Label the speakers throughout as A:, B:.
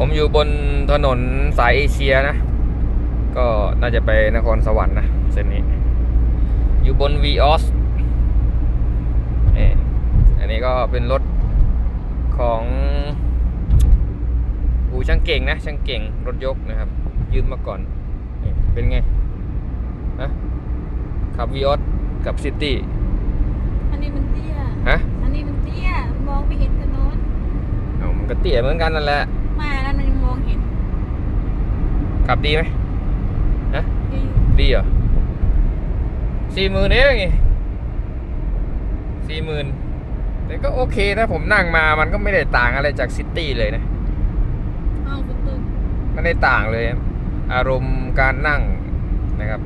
A: ผมอยู่บนถนนสายเอเชียนะ ก็น่าจะไปนครสวรรค์นะเส้นนี้ อยู่บน v ีออสอันนี้ก็เป็นรถของอูช่างเก่งนะ ช่างเก่งรถยกนะครับ ยืมมาก่อนนี่เป็นไงนะขับ v ีออสกับซิตี้
B: อันนี้มันเตี้ย
A: ฮะ
B: อันนี้มันเตี้ยมองไม่เห็นถนน
A: เอามันก็เตี้ยเหมือนกันนั่นแหละ
B: มาแล้วมันยังมองเห็น
A: ขับดีไหมฮะ
B: ดี
A: ดีเหรอสี่หมื่นเองสี่หมื่นแต่ก็โอเคนะผมนั่งมามันก็ไม่ได้ต่างอะไรจากซิตี้เลยนะ
B: ห้องฝนตก
A: ไม่ได้ต่างเลย อารมณ์การนั่งนะครับ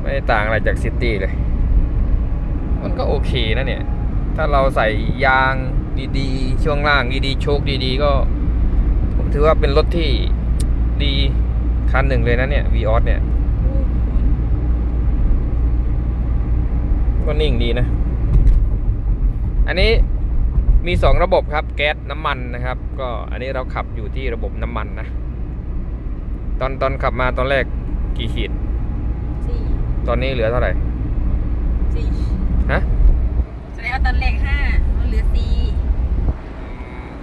A: ไม่ได้ต่างอะไรจากซิตี้เลย มันก็โอเคนะเนี่ย ถ้าเราใส่ยางดีๆ ช่วงล่างดีๆ โชคดีๆ ก็ ผมถือว่าเป็นรถที่ ดีคันหนึ่งเลยนะเนี่ยวีออสเนี่ย
B: โอ้ฝน
A: ก็นิ่งดีนะ อันนี้มีสองระบบครับ แก๊สน้ำมันนะครับ ก็อันนี้เราขับอยู่ที่ระบบน้ำมันนะ ตอนตอนขับมาตอนแรกกี่ขีด
B: สี่
A: ตอนนี้เหลือเท่าไหร่
B: สี่
A: ฮะ
B: แสดงว่าตอนแรกห้ามันเหลือสี่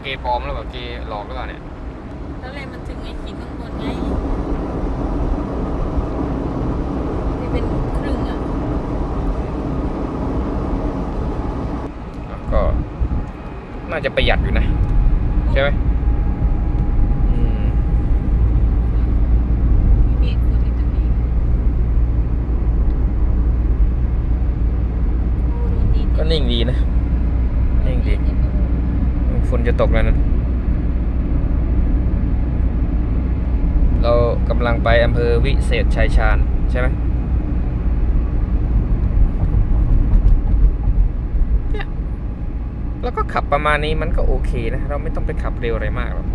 A: เกย์ปลอมหรือเปล่าเกย์หลอกหรือเปล่าเนี่ย
B: ตอนแรกมันถึง ไอ้ขีดข้างบนไงที่เป็นครึ่งอะ
A: ก็ น่าจะประหยัดอยู่นะ ใช่ไหมอืม
B: มีเมฆฝนอยู่ตรงนี้โอ้โดนตี
A: ก็นิ่งดีนะ นิ่งดี ฝนจะตกแล้วนะ เรา กำลังไปอำเภอวิเศษชัยชาญใช่ไหมเนี่ยแล้วก็ขับประมาณนี้มันก็โอเคนะ เราไม่ต้องไปขับเร็วอะไรมากหรอก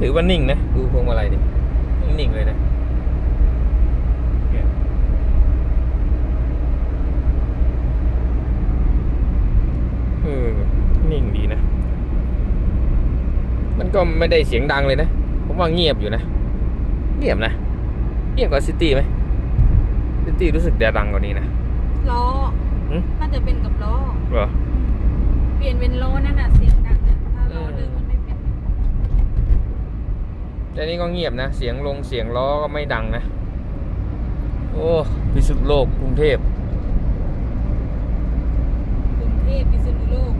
A: ถือว่านิ่งนะ ดูพวงมาลัยดินิ่งเลยนะเนี่ยเออนิ่งดีนะ มัน ก็ไม่ได้เสียงดังเลยนะ ผมว่าเงียบอยู่นะ เงียบนะ เงียบกว่าซิตี้ไหมซิตี้รู้สึกจะดังกว่านี้นะ
B: ล้อ
A: หึ
B: น่าจะเป็นกับล้อ
A: เหรอ
B: เปลี่ยนเป็นล้อนั่นน่ะเสียงดังน่ะถ้าล้อเดิมมันไม่เป็น
A: แต่นี่ก็เงียบนะ เสียงลงเสียงล้อก็ไม่ดังนะ โอ้พิสุทธิโลกกรุงเทพ
B: กรุงเทพพิษณุโลก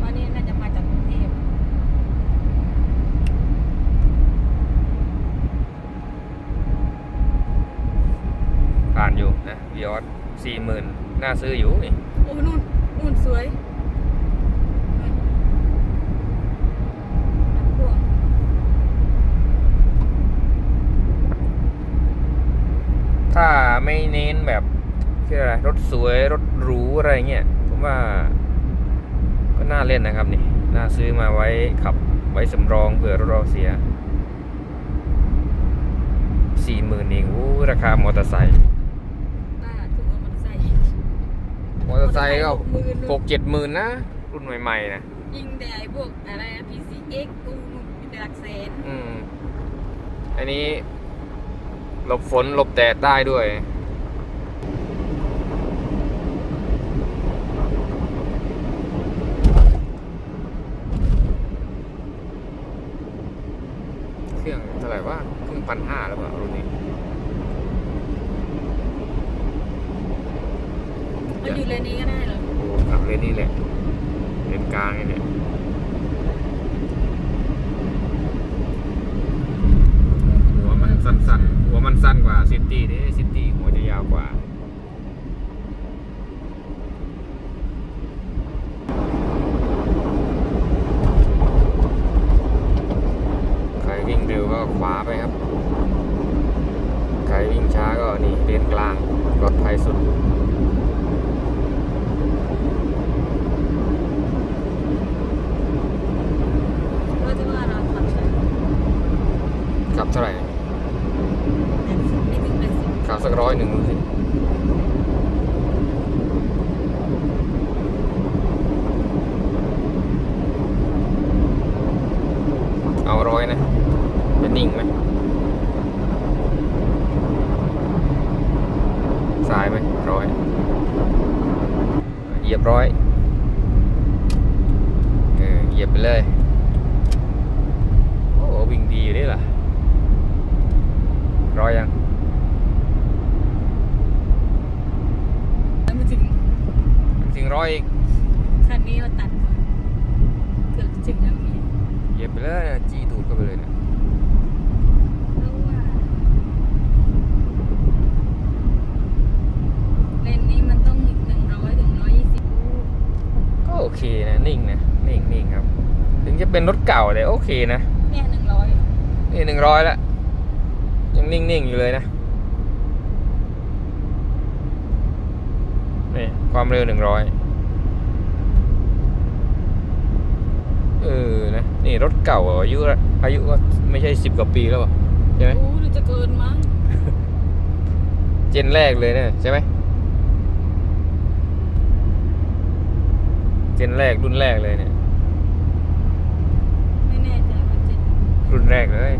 B: ตอนนี้น่าจะมาจากกรุงเทพ
A: ผ่านอ ยู่นะวิออสสี่หมื่นน่าซื้ออยู่นี่
B: โอ้นู่นนู่นสวยนู่นน้ำพ่วง
A: ถ้าไม่เน้นแบบคืออะไรรถสวยรถหรูอะไรเงี้ยผมว่าก็น่าเล่นนะครับนี่น่าซื้อมาไว้ขับไว้สำรองเผื่อรถเราเสียสี่หมื่นเองโอ้ราคามอเตอร์ไซค์
B: ป้าถูกเอามอเตอร์ไซค์
A: มอเตอร์ไซค์ก็
B: หมื่น
A: หกเจ็ดหมื่นนะ รุ่นใหม่ๆนะ
B: ยิงแต่ไอ้พวกอะไรนะ PCX กูนู่นมีแต่หลักแสน
A: อืม อันนี้หลบฝนหลบแดดได้ด้วย เครื่องเท่าไหร่ว่าเครื่องพันห้าหรือเปล่ารุ่นนี้
B: เอาอยู่เลนนี้ก็ได้เหรอ
A: โอ้ขับเลนนี่แหละเลนกลางนี่เนี่ยหัวมันสั้นๆ หัวมันสั้นกว่าซิตี้นี่ซิตี้หัวจะยาวกว่า หนึ่งสิเอาร้อย
B: นะ จะ
A: นิ่งไห
B: มสา
A: ยไหมร้อยเหยียบร้อยเออเหยียบไปเลย งร้อยอีก
B: คันนี้เราตัดก่อนเกือบถึงแล้วมี
A: เหยียบไปเลยนะจี้ตูดเข้าไปเลยนะ
B: เพราะว่าเลนนี้มันต้องหนึ่งร้อยถึงร้อยยี่สิบ
A: ก็โอเคนะนิ่งนะนิ่งนิ่งครับ ถึงจะเป็นรถเก่าแต่โอเคนะ
B: เนี่ยหนึ่งร้อย
A: นี่หนึ่งร้อยละยังนิ่งๆอยู่เลยนะนี่ความเร็วหนึ่งร้อย เออนะนี่รถเก่าอายุอายุก็ไม่ใช่สิบกว่าปีแล้วเปล่าใช่ไหม
B: โอ้หรือจะเกินมั้ง
A: เจนแรกเลยเนี่ยใช่ไหมเจนแรกรุ่นแรกเลยเนี่ย
B: ไม่แน่ใจว่าจะ
A: รุ่นแรกเลย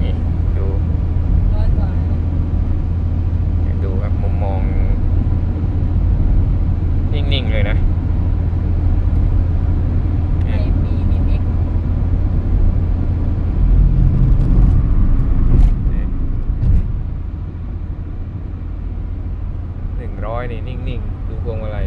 A: นี่ ดู
B: ร้อยกว่าแล้ว
A: ดูครับมุมมอง นิ่ง ๆ เลยนะ
B: ไอบีบีเอ็ก
A: หนึ่งร้อยนี่ นิ่ง ๆ ดูพ วงมาลัย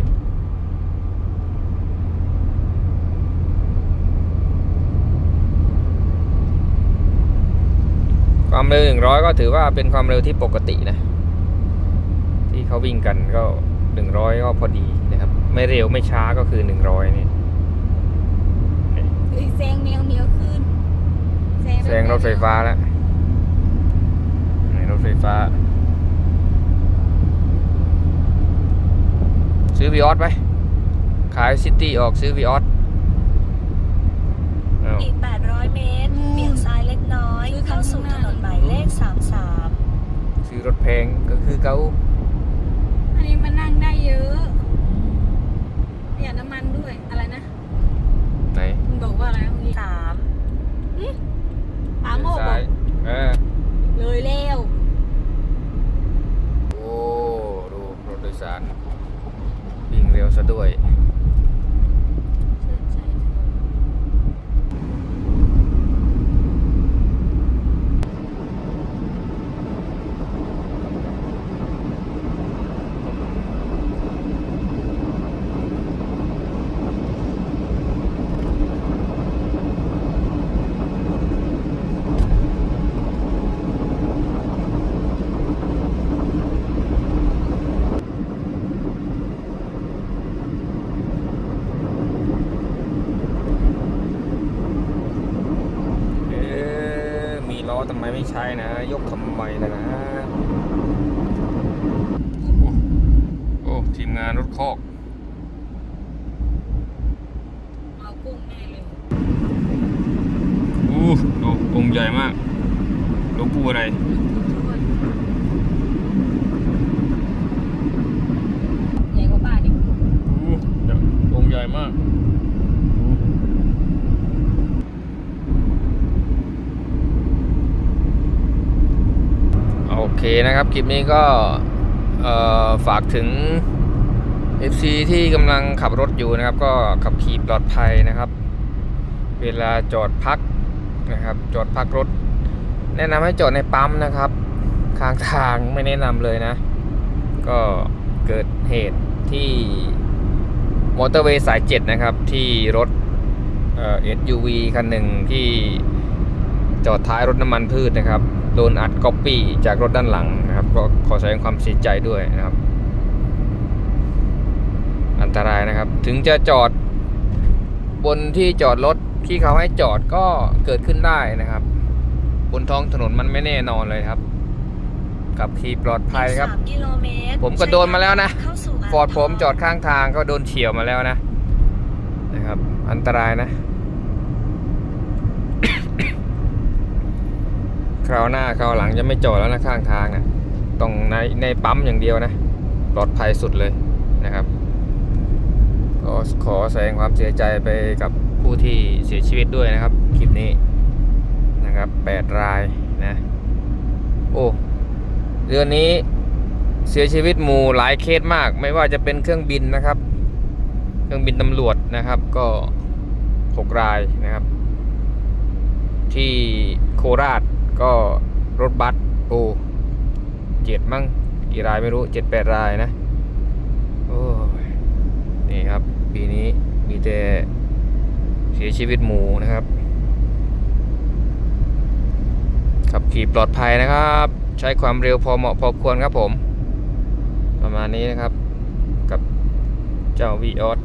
A: ความเร็วหนึ่งร้อยก็ถือว่าเป็นความเร็วที่ปกตินะ ที่เขาวิ่งกันก็หนึ่งร้อยก็พอดีนะครับ ไม่เร็วไม่ช้าก็คือหนึ่งร้อยนี่
B: เฮ้ยแซงเหนียวเหนียวขึ้น
A: แซงรถไฟฟ้าแล้วนี่รถไฟฟ้า ซื้อวีออสไหมขายซิตี้ออกซื้อวีออสเอา
C: อีก 800 เมตรเบี่ยงซ้ายเล็กน้อย เข้าสู่ถนนหมายเลข 33
A: ซื้อรถแพงก็คือเขา
B: อันนี้มันนั่งได้เยอะประหยัดน้ำมันด้วย อะไรนะ
A: ไหน
B: คุณบอกว่าอะไรเมื่อกี้
C: 3
B: ปาโมกบ
A: ซ้า
B: อยก
A: เออ
B: เลยแล้ว
A: โอ้ ดูรถโดยสาร วิ่งเร็วซะด้วย
B: ใช่ใช่
A: เอ๊ะมีล้อทำไมไม่ ใช้นะ ยกทำไมนะนะโอ้โอ้ทีมงานรถคอก
B: เอากุ้งแน่เลย
A: อู้ดูองค์ใหญ่มากหลวงปู่อะไร
B: ใหญ่กว่าบ้านอีก
A: อู้องค์ใหญ่มาก โอเค นะครับ คลิปนี้ก็ฝากถึง FC ที่กำลังขับรถอยู่นะครับ ก็ขับขี่ปลอดภัยนะครับ เวลาจอดพักนะครับ จอดพักรถ แนะนำให้จอดในปั๊มนะครับข้างทางไม่แนะนำเลยนะ ก็เกิดเหตุที่มอเตอร์เวย์สาย 7 นะครับ ที่รถเอ่อ SUV คันหนึ่งที่ จอดท้ายรถน้ำมันพืชนะครับ โดนอัดก๊อปปี้จากรถด้านหลังนะครับ ก็ขอแสดงความเสียใจด้วยนะครับ อันตรายนะครับ ถึงจะจอดบนที่จอดรถที่เขาให้จอดก็เกิดขึ้นได้นะครับ บนท้องถนนมันไม่แน่นอนเลยครับขับขี่ปลอดภัยครับ
C: อีก3กิโลเมตร
A: ผมก็โดนมาแล้วนะ
C: เข้าสู่
A: ฟอร์ดผมจอดข้างทางก็โดนเฉียวมาแล้วนะ นะครับ อันตรายนะ คราวหน้าคราวหลังจะไม่จอดแล้วนะข้างทางนะต้องในในปั๊มอย่างเดียวนะปลอดภัยสุดเลยนะครับก็ขอแสดงความเสียใจไปกับผู้ที่เสียชีวิตด้วยนะครับคลิปนี้นะครับ 8 รายนะโอ้เดือนนี้เสียชีวิตหมู่หลายเคสมาก ไม่ว่าจะเป็นเครื่องบินนะครับ เครื่องบินตำรวจนะครับก็หกรายนะครับ ที่โคราช ก็รถบัสโอ้เจ็ดมั้งกี่รายไม่รู้เจ็ดแปดรายนะโอ้ยนี่ครับ ปีนี้มีแต่เสียชีวิตหมูนะครับ ขับขี่ปลอดภัยนะครับ ใช้ความเร็วพอเหมาะพอควรครับผม ประมาณนี้นะครับ กับเจ้าวีออส